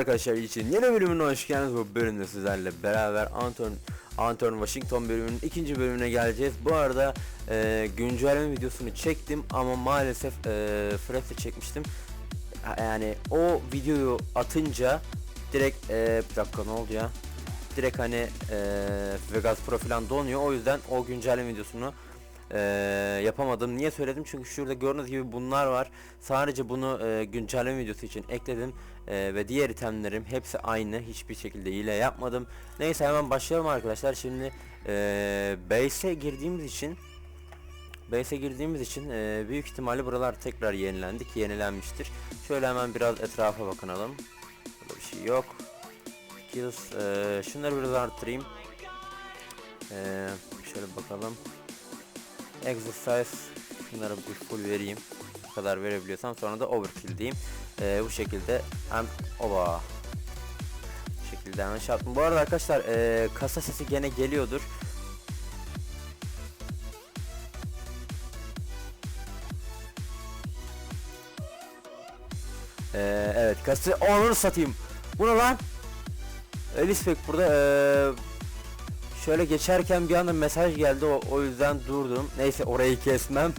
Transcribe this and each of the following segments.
Arkadaşlar için yeni bölümüne hoş geldiniz. Bu bölümde sizlerle beraber Anton Anton Washington bölümünün ikinci bölümüne geleceğiz. Bu arada e, güncelleme videosunu çektim ama maalesef e, Fresh'te çekmiştim. Yani o videoyu atınca direkt e, bir dakika ne oldu ya? Direkt hani e, Vegas Pro falan donuyor. O yüzden o güncelleme videosunu e, yapamadım. Niye söyledim? Çünkü şurada gördüğünüz gibi bunlar var. Sadece bunu e, güncelleme videosu için ekledim. E, ve diğer itemlerim hepsi aynı. Hiçbir şekilde hile yapmadım. Neyse hemen başlayalım arkadaşlar. Şimdi e, base'e girdiğimiz için Base'e girdiğimiz için e, büyük ihtimalle buralar tekrar yenilendik. Yenilenmiştir. Şöyle hemen biraz etrafa bakınalım. Burada bir şey yok. Kills. E, şunları biraz arttırayım. E, şöyle bakalım. Exercise. Şunlara bir full vereyim. Bu kadar verebiliyorsam sonra da overkill diyeyim. E, bu şekilde hem oba bu şekilde hemen şey yaptım. Bu arada arkadaşlar e, kasa sesi gene geliyordur. Ee, evet kası onu satayım. Bu ne lan? Elispek burada ee, şöyle geçerken bir anda mesaj geldi o, o yüzden durdum. Neyse orayı kesmem.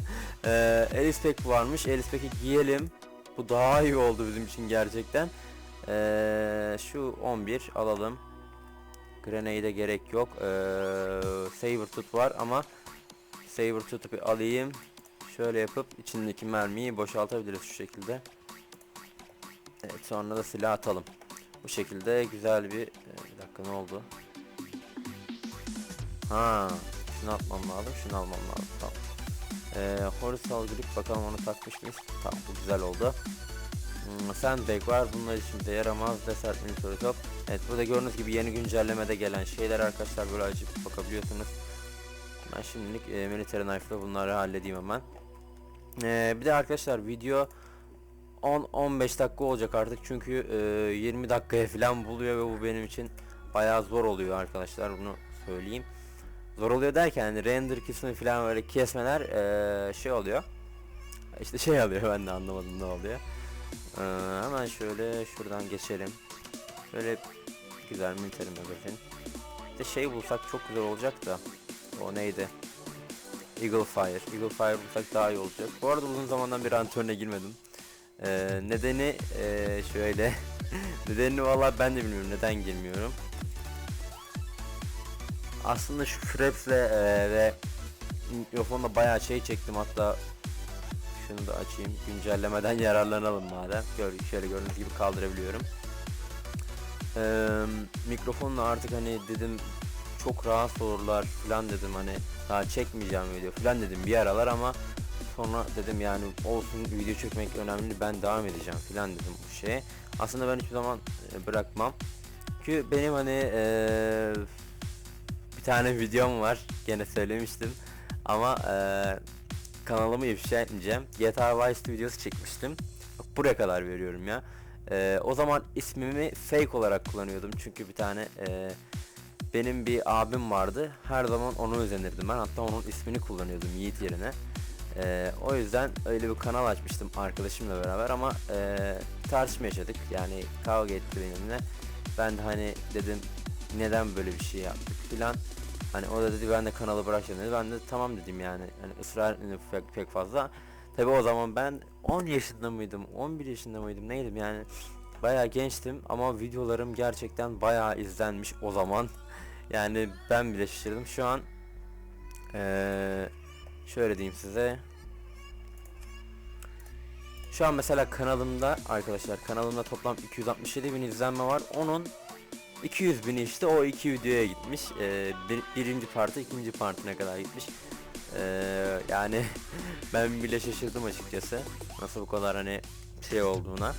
Ee, Elispek varmış. Elispek'i giyelim. Bu daha iyi oldu bizim için gerçekten. Ee, şu 11 alalım. Grenade'e gerek yok. Ee, Saber tut var ama Saber tut'u bir alayım. Şöyle yapıp içindeki mermiyi boşaltabiliriz şu şekilde. Evet sonra da silah atalım. Bu şekilde güzel bir e, bir dakika ne oldu? Ha, şunu atmam lazım, şunu almam lazım. Tamam. Ee, horizontal grip bakalım onu takmış mıyız? Tamam bu güzel oldu. Hmm, sandbag var. Bunlar işimize yaramaz. Desert military top. Evet burada gördüğünüz gibi yeni güncellemede gelen şeyler arkadaşlar böyle açıp bakabiliyorsunuz. Ben şimdilik e, military knife'la bunları halledeyim hemen. Ee, bir de arkadaşlar video 10-15 dakika olacak artık çünkü e, 20 dakikaya falan buluyor ve bu benim için bayağı zor oluyor arkadaşlar bunu söyleyeyim. Zor oluyor derken hani render kısmı falan böyle kesmeler e, şey oluyor. İşte şey alıyor ben de anlamadım ne oluyor. E, hemen şöyle şuradan geçelim. Böyle güzel military magazin. De şey bulsak çok güzel olacak da. O neydi? Eagle Fire. Eagle Fire bulsak daha iyi olacak. Bu arada uzun zamandan beri antrenöre girmedim. Ee, nedeni ee, şöyle. Nedenini valla ben de bilmiyorum neden girmiyorum. Aslında şu Fraps'le ee, ve mikrofonla bayağı şey çektim hatta şunu da açayım güncellemeden yararlanalım madem. Gör, şöyle gördüğünüz gibi kaldırabiliyorum. Ee, mikrofonla artık hani dedim çok rahatsız olurlar falan dedim hani daha çekmeyeceğim video falan dedim bir aralar ama sonra dedim yani olsun video çekmek önemli ben devam edeceğim filan dedim bu şeye. Aslında ben hiçbir zaman e, bırakmam. Çünkü benim hani e, bir tane videom var gene söylemiştim ama e, kanalımı ifşa etmeyeceğim. GTA Vice videosu çekmiştim. Bak buraya kadar veriyorum ya. E, o zaman ismimi fake olarak kullanıyordum çünkü bir tane e, benim bir abim vardı. Her zaman onu özenirdim ben. Hatta onun ismini kullanıyordum Yiğit yerine. Ee, o yüzden öyle bir kanal açmıştım arkadaşımla beraber ama e, tartışma yaşadık. Yani kavga etti benimle. Ben de hani dedim neden böyle bir şey yaptık filan. Hani o da dedi ben de kanalı bırakacağım dedi. Ben de tamam dedim yani. Hani ısrar pek, pek fazla. Tabi o zaman ben 10 yaşında mıydım? 11 yaşında mıydım? Neydim yani? Bayağı gençtim ama videolarım gerçekten bayağı izlenmiş o zaman. Yani ben bile şaşırdım. Şu an eee şöyle diyeyim size. Şu an mesela kanalımda arkadaşlar kanalımda toplam 267 bin izlenme var. Onun 200 bini işte o iki videoya gitmiş. Ee, bir, birinci partı ikinci partine kadar gitmiş. Ee, yani ben bile şaşırdım açıkçası. Nasıl bu kadar hani şey olduğuna.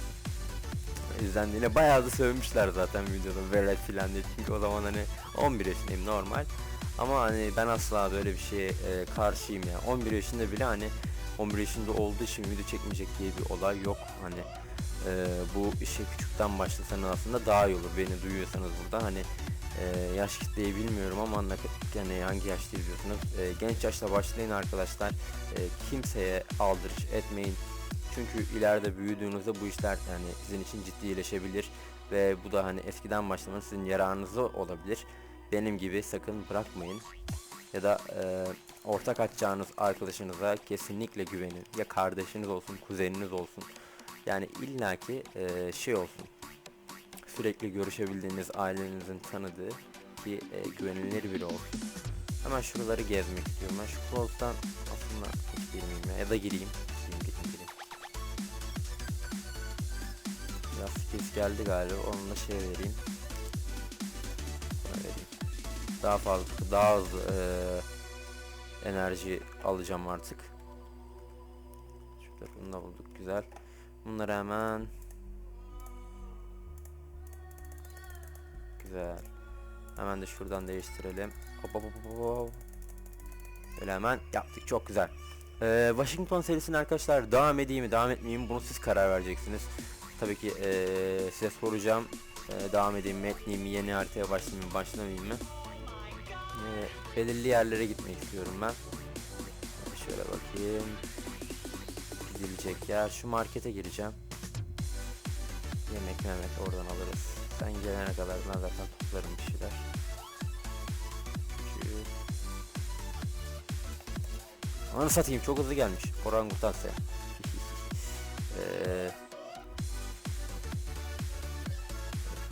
İzlendiğine bayağı da sövmüşler zaten videoda velet filan diye. Çünkü o zaman hani 11 yaşındayım normal. Ama hani ben asla böyle bir şeye e, karşıyım ya. 11 yaşında bile hani 11 yaşında olduğu için video çekmeyecek diye bir olay yok. Hani e, bu işe küçükten başlasanız aslında daha iyi olur. Beni duyuyorsanız burada hani e, yaş kitleyi bilmiyorum ama yani hangi yaşta izliyorsunuz. E, genç yaşta başlayın arkadaşlar. E, kimseye aldırış etmeyin. Çünkü ileride büyüdüğünüzde bu işler yani sizin için ciddileşebilir ve bu da hani eskiden başlamanız sizin yararınıza olabilir. Benim gibi sakın bırakmayın. Ya da e, ortak açacağınız arkadaşınıza kesinlikle güvenin. Ya kardeşiniz olsun, kuzeniniz olsun. Yani illaki e, şey olsun. Sürekli görüşebildiğiniz ailenizin tanıdığı ki e, güvenilir biri olsun. Hemen şuraları gezmek istiyorum. Ben şu Close'dan aslında hiç girmeyeyim ya. Ya da gireyim. Gireyim, gireyim, gireyim. Biraz skills geldi galiba. Onunla şey vereyim. Vereyim. Daha fazla, daha hızlı eee, enerji alacağım artık. Şurada bunu da bulduk. Güzel. Bunları hemen Güzel. Hemen de şuradan değiştirelim. Hop hop hop hop. Böyle hemen yaptık. Çok güzel. Ee, Washington serisine arkadaşlar devam edeyim mi devam etmeyeyim bunu siz karar vereceksiniz. Tabii ki ee, size soracağım. Ee, devam edeyim mi etmeyeyim mi yeni haritaya başlamayayım mı başlamayayım mı? Ee, belirli yerlere gitmek istiyorum ben. Şöyle bakayım. Gidilecek yer. Şu markete gireceğim. Yemek memek oradan alırız. Sen gelene kadar ben zaten toplarım bir şeyler. Şu... Satayım çok hızlı gelmiş. Orangutan sen. Eee...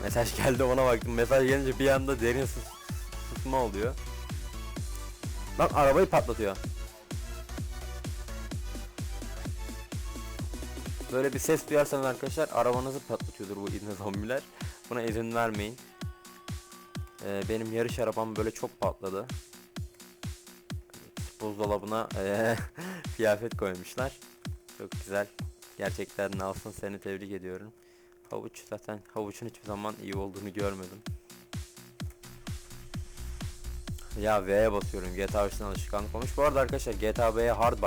Mesaj geldi ona baktım. Mesaj gelince bir anda derin sus susma oluyor. Lan arabayı patlatıyor. Böyle bir ses duyarsanız arkadaşlar arabanızı patlatıyordur bu ibne zombiler. Buna izin vermeyin. Ee, benim yarış arabam böyle çok patladı. Buzdolabına ee, kıyafet koymuşlar. Çok güzel. Gerçekten Nelson seni tebrik ediyorum. Havuç zaten havuçun hiçbir zaman iyi olduğunu görmedim. Ya V'ye basıyorum GTA 5'ten alışkanlık olmuş. Bu arada arkadaşlar GTA B'ye hard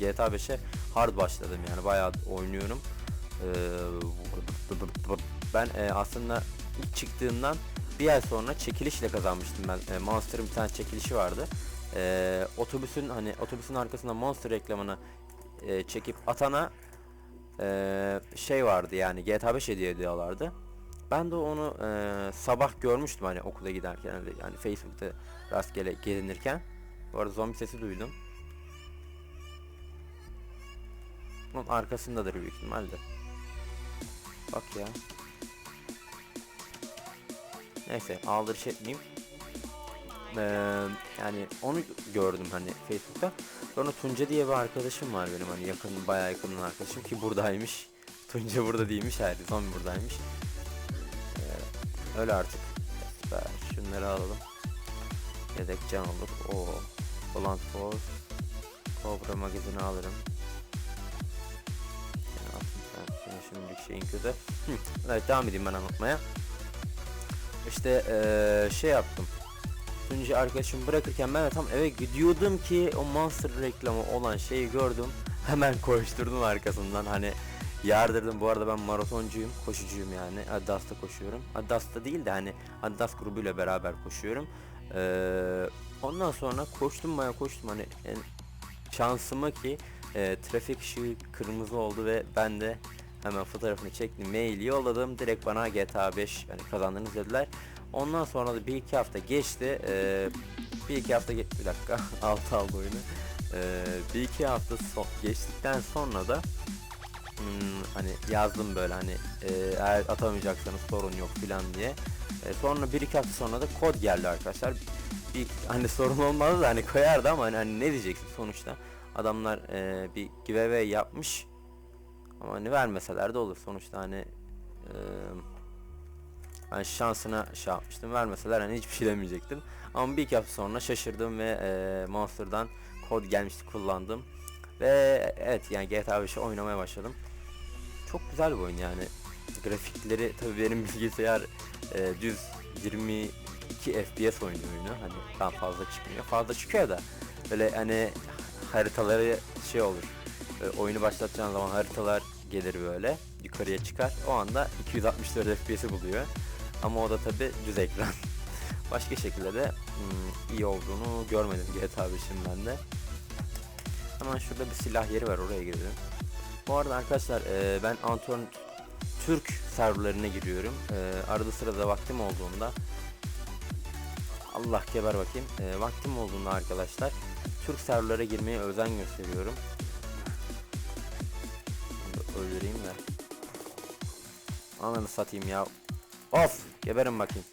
GTA 5'e hard başladım yani bayağı oynuyorum. Ee, ben e, aslında ilk çıktığından bir ay sonra çekilişle kazanmıştım ben. E, Monster'ın bir tane çekilişi vardı. E, otobüsün hani otobüsün arkasında Monster reklamını çekip atana şey vardı yani GTA 5 hediye ediyorlardı. Ben de onu e, sabah görmüştüm hani okula giderken yani Facebook'ta rastgele gezinirken. Bu arada zombi sesi duydum. Onun arkasındadır büyük ihtimalle. Bak ya. Neyse aldırış etmeyeyim. Ee, yani onu gördüm hani Facebook'ta. Sonra Tunca diye bir arkadaşım var benim hani yakın bayağı yakın arkadaşım ki buradaymış. Tunca burada değilmiş hayır zombi buradaymış. Ee, öyle artık. Süper. Şunları alalım. Yedek can olur. O Volant Force. Cobra magazini alırım. Şimdilik şeyin kötü. Evet devam edeyim ben anlatmaya. İşte eee, şey yaptım. Önce arkadaşımı bırakırken ben de tam eve gidiyordum ki o Monster reklamı olan şeyi gördüm. Hemen koşturdum arkasından hani yardırdım. Bu arada ben maratoncuyum, koşucuyum yani. Adidas'ta koşuyorum. Adidas'ta değil de hani Adidas grubuyla beraber koşuyorum. Eee, ondan sonra koştum baya koştum hani şansıma ki e, trafik ışığı kırmızı oldu ve ben de hemen fotoğrafını çektim mail yolladım. Direkt bana GTA 5 yani kazandınız dediler. Ondan sonra da bir iki hafta geçti. E, bir iki hafta ge- bir dakika altı aldı oyunu. E, bir iki hafta so- geçtikten sonra da hmm, hani yazdım böyle hani e, eğer atamayacaksanız sorun yok filan diye. E, sonra bir iki hafta sonra da kod geldi arkadaşlar. Bir hani sorun olmadı da hani koyardı ama hani, hani ne diyeceksin? Sonuçta adamlar e, bir giveaway yapmış ama hani vermeseler de olur. Sonuçta hani e, ben şansına şey yapmıştım. Vermeseler hani hiçbir şey demeyecektim. Ama bir iki hafta sonra şaşırdım ve e, Monster'dan kod gelmişti kullandım. Ve evet yani GTA 5'i oynamaya başladım. Çok güzel bir oyun yani. Grafikleri tabii benim bilgisayar e, düz 22 FPS oynuyor oyunu. Hani daha fazla çıkmıyor. Fazla çıkıyor da. Böyle hani haritaları şey olur e, oyunu başlatacağın zaman haritalar gelir böyle yukarıya çıkar o anda 264 FPS'i buluyor ama o da tabi düz ekran başka şekilde de hmm, iyi olduğunu görmedim GTA 5'in ben de hemen şurada bir silah yeri var oraya gidelim Bu arada arkadaşlar e, ben Anton Türk serverlarına giriyorum. E, arada sırada vaktim olduğunda Allah geber bakayım. E, vaktim olduğunda arkadaşlar Türk serverlara girmeye özen gösteriyorum. Öldüreyim de. Ananı satayım ya. Of! Geberin bakayım.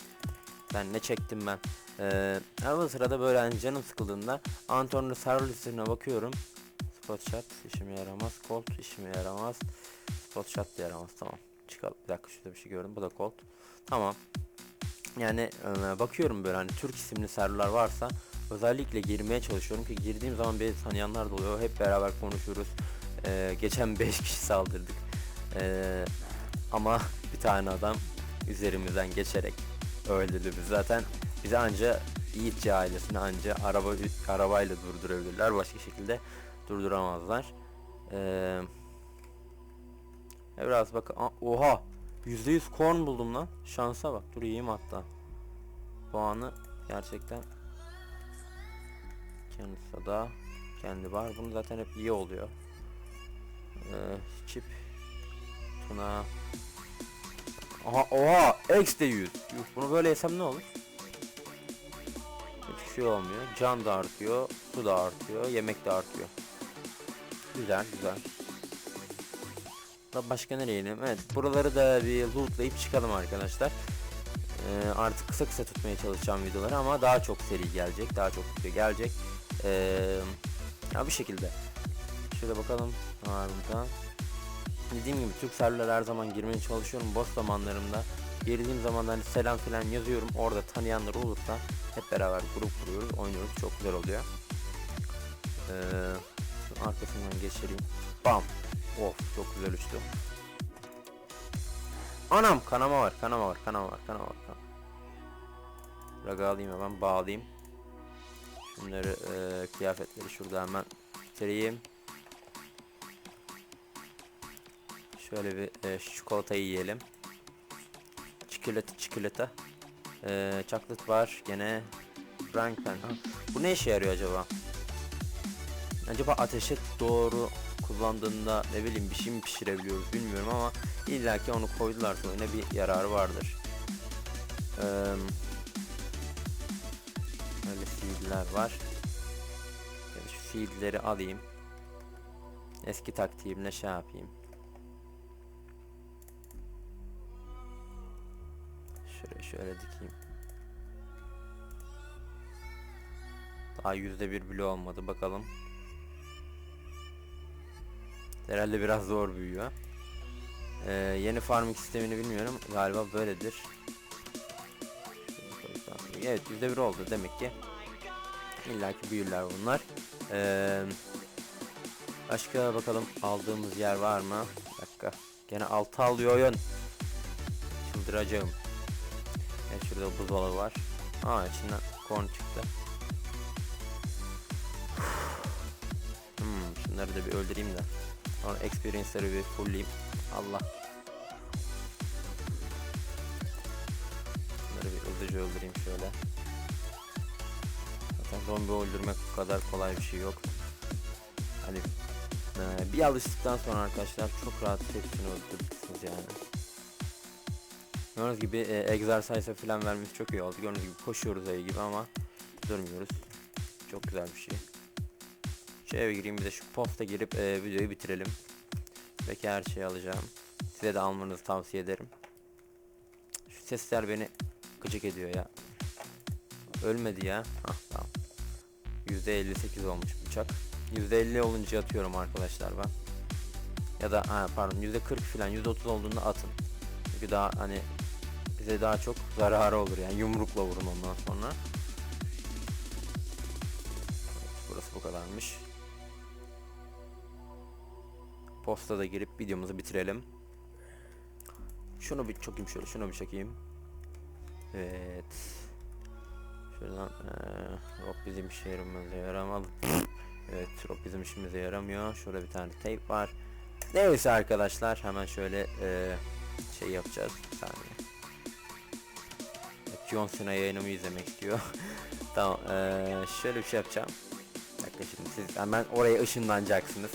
Ben ne çektim ben. Ee, arada sırada böyle hani canım sıkıldığında Anton'un server listesine bakıyorum. Spot shot işime yaramaz. Colt işime yaramaz. Spot shot da yaramaz. Tamam. Çıkalım. Bir dakika şurada bir şey gördüm. Bu da Colt. Tamam. Yani e, bakıyorum böyle hani Türk isimli serverlar varsa özellikle girmeye çalışıyorum ki girdiğim zaman beni tanıyanlar da oluyor. Hep beraber konuşuyoruz. Ee, geçen 5 kişi saldırdık. Ee, ama bir tane adam üzerimizden geçerek öldürdü biz zaten bizi anca Yiğitçi ailesini anca araba arabayla durdurabilirler. Başka şekilde durduramazlar. Ee, biraz bak oha! %100 korn buldum lan. Şansa bak dur yiyeyim hatta. Puanı gerçekten kendisi da kendi var. Bunu zaten hep iyi oluyor ee, çip tuna. Aha oha X de 100 Yuh, bunu böyle yesem ne olur? Hiçbir şey olmuyor. Can da artıyor su da artıyor yemek de artıyor. Güzel güzel. Da başka nereye inelim? Evet buraları da bir lootlayıp çıkalım arkadaşlar. Ee, artık kısa kısa tutmaya çalışacağım videoları ama daha çok seri gelecek daha çok video gelecek. Ee, ya bu şekilde. Şöyle bakalım var burada Dediğim gibi Türk serverlere her zaman girmeye çalışıyorum boş zamanlarımda. Girdiğim zaman hani selam falan yazıyorum. Orada tanıyanlar olursa hep beraber grup kuruyoruz, oynuyoruz. Çok güzel oluyor. Ee, arkasından geçireyim. Bam. Of çok güzel uçtu. Anam kanama var, kanama var, kanama var, kanama var. Kanama. Raga alayım hemen bağlayayım. Şunları e, kıyafetleri şurada hemen bitireyim. Şöyle bir e, çikolatayı yiyelim. Çikolata çikolata. E, chocolate var gene. Franken. Ha, Bu ne işe yarıyor acaba? Acaba ateşe doğru kullandığında ne bileyim bir şey mi pişirebiliyoruz bilmiyorum ama illaki onu koydularsa oyuna bir yararı vardır. Ee, öyle seedler var. Şu seedleri alayım. Eski taktiğimle şey yapayım. Şöyle dikeyim. Daha yüzde bir bile olmadı bakalım. Herhalde biraz zor büyüyor. Ee, yeni farming sistemini bilmiyorum. Galiba böyledir. Evet yüzde bir oldu demek ki. İlla ki büyürler bunlar. Ee, başka bakalım aldığımız yer var mı? Bir dakika. Gene altı alıyor oyun. Çıldıracağım. Şurada buzdolabı var. Aa içinden corn çıktı. Hmm, şunları da bir öldüreyim de. Sonra experience'ları bir fullleyeyim. Allah. Bunları bir hızlıca öldüreyim şöyle. Zaten zombi öldürmek bu kadar kolay bir şey yok. Hani bir alıştıktan sonra arkadaşlar çok rahat hepsini öldürürsünüz yani. Gördüğünüz gibi e, egzersize falan vermesi çok iyi oldu. Gördüğünüz gibi koşuyoruz ayı gibi ama durmuyoruz. Çok güzel bir şey. Şu eve gireyim bir de şu posta girip e, videoyu bitirelim. Belki her şeyi alacağım. Size de almanızı tavsiye ederim. Şu sesler beni gıcık ediyor ya. Ölmedi ya. Hah tamam. %58 olmuş bıçak. %50 olunca atıyorum arkadaşlar ben. Ya da ha, pardon %40 falan %30 olduğunda atın. Çünkü daha hani bize daha çok zararı olur yani yumrukla vurun ondan sonra. Burası bu kadarmış. Posta da girip videomuzu bitirelim. Şunu bir çekeyim şöyle, şunu bir çekeyim. Evet. Şuradan ee, rock bizim işlerimize yaramadı. evet, rock bizim işimize yaramıyor. Şurada bir tane tape var. Neyse arkadaşlar, hemen şöyle ee, şey yapacağız. Bir saniye. John Cena yayınımı izlemek istiyor. tamam, ee, şöyle bir şey yapacağım. Dakika şimdi siz hemen oraya ışınlanacaksınız.